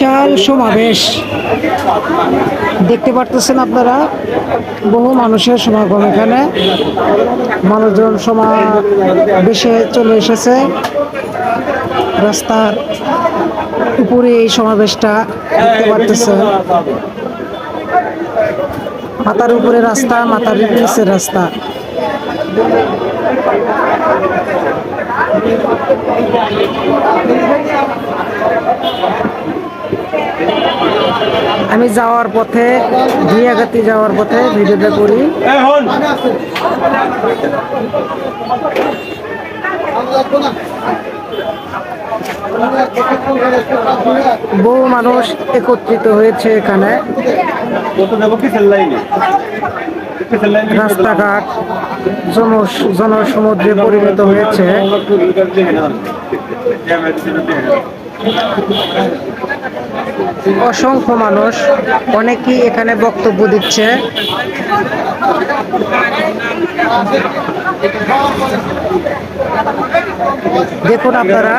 বিশাল সমাবেশ। দেখতে পারতেছেন আপনারা, বহু মানুষের সমাগম এখানে। মানুষজন সমাবেশে চলে এসেছে। রাস্তার উপরে এই সমাবেশটা দেখতে পারতেছেন। মাথার উপরে রাস্তা, মাথার নিচে রাস্তা। আমি যাওয়ার পথে ভিয়াগাতি যাওয়ার পথে ভিডিওটা করি। বহু মানুষ একত্রিত হয়েছে এখানে। রাস্তাঘাট জন জনসমুদ্রে পরিণত হয়েছে। অসংখ্য মানুষ অনেকেই এখানে বক্তব্য দিচ্ছে। দেখুন আপনারা।